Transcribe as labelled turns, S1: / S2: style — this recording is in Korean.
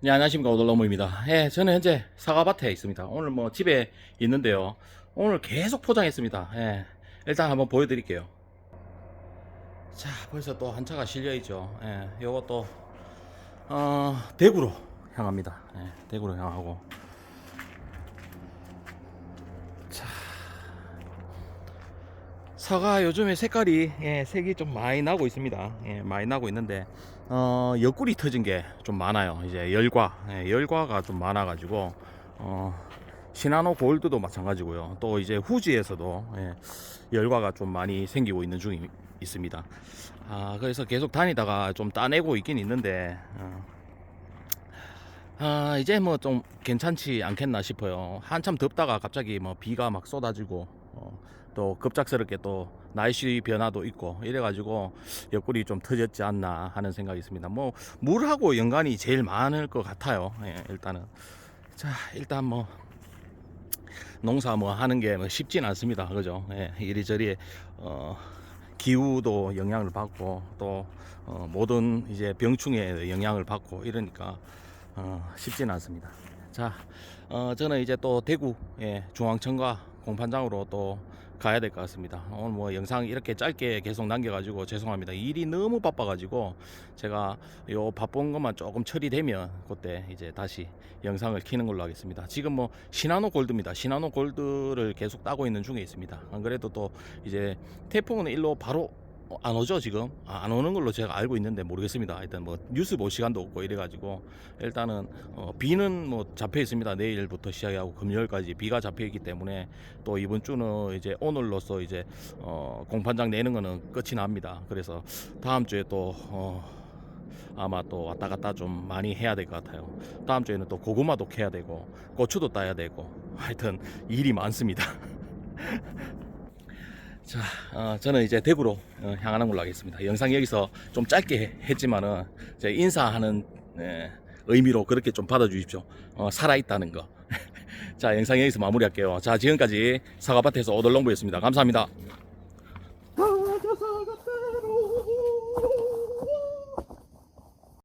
S1: 네, 안녕하십니까 오돌로무입니다. 예, 저는 현재 사과밭에 있습니다. 오늘 뭐 집에 있는데요. 오늘 계속 포장했습니다. 예, 일단 한번 보여드릴게요. 자, 벌써 또 한 차가 실려 있죠. 예, 요것도 어, 대구로 향합니다. 예, 대구로 향하고. 사과 요즘에 색깔이 예, 색이 좀 많이 나고 있습니다. 예, 많이 나고 있는데 어, 옆구리 터진 게 좀 많아요. 이제 열과 예, 열과가 좀 많아가지고 어, 시나노 골드도 마찬가지고요. 또 이제 후지에서도 예, 열과가 좀 많이 생기고 있는 중이 있습니다. 아, 그래서 계속 다니다가 좀 따내고 있긴 있는데 어, 아, 이제 뭐 좀 괜찮지 않겠나 싶어요. 한참 덥다가 갑자기 뭐 비가 막 쏟아지고 어, 또 급작스럽게 또 날씨 변화도 있고 이래가지고 옆구리 좀 터졌지 않나 하는 생각이 있습니다. 뭐 물하고 연관이 제일 많을 것 같아요. 예, 일단은 자 일단 뭐 농사 뭐 하는 게뭐 쉽진 않습니다. 그죠? 예, 이리저리 어, 기후도 영향을 받고 또 어, 모든 이제 병충해 영향을 받고 이러니까 어, 쉽지는 않습니다. 자, 어, 저는 이제 또 대구 예, 중앙청과 공판장으로 또 가야 될 것 같습니다. 오늘 뭐 영상 이렇게 짧게 계속 남겨가지고 죄송합니다. 일이 너무 바빠가지고 제가 요 바쁜 것만 조금 처리되면 그때 이제 다시 영상을 키는 걸로 하겠습니다. 지금 뭐 시나노 골드입니다. 시나노 골드를 계속 따고 있는 중에 있습니다. 안 그래도 또 이제 태풍은 일로 바로 어, 안 오죠 지금? 아, 안 오는 걸로 제가 알고 있는데 모르겠습니다. 일단 뭐 뉴스 볼 시간도 없고 이래가지고 일단은 어, 비는 뭐 잡혀 있습니다. 내일부터 시작하고 금요일까지 비가 잡혀 있기 때문에 또 이번 주는 이제 오늘로서 이제 어, 공판장 내는 거는 끝이 납니다. 그래서 다음 주에 또 어, 아마 또 왔다 갔다 좀 많이 해야 될 것 같아요. 다음 주에는 또 고구마도 캐야 되고 고추도 따야 되고 하여튼 일이 많습니다 자, 어, 저는 이제 대구로 어, 향하는 걸로 하겠습니다. 영상 여기서 좀 짧게 했지만은 제 인사하는 예, 의미로 그렇게 좀 받아주십시오. 어, 살아있다는 거. 자, 영상 여기서 마무리할게요. 자, 지금까지 사과밭에서 오돌농부였습니다. 감사합니다.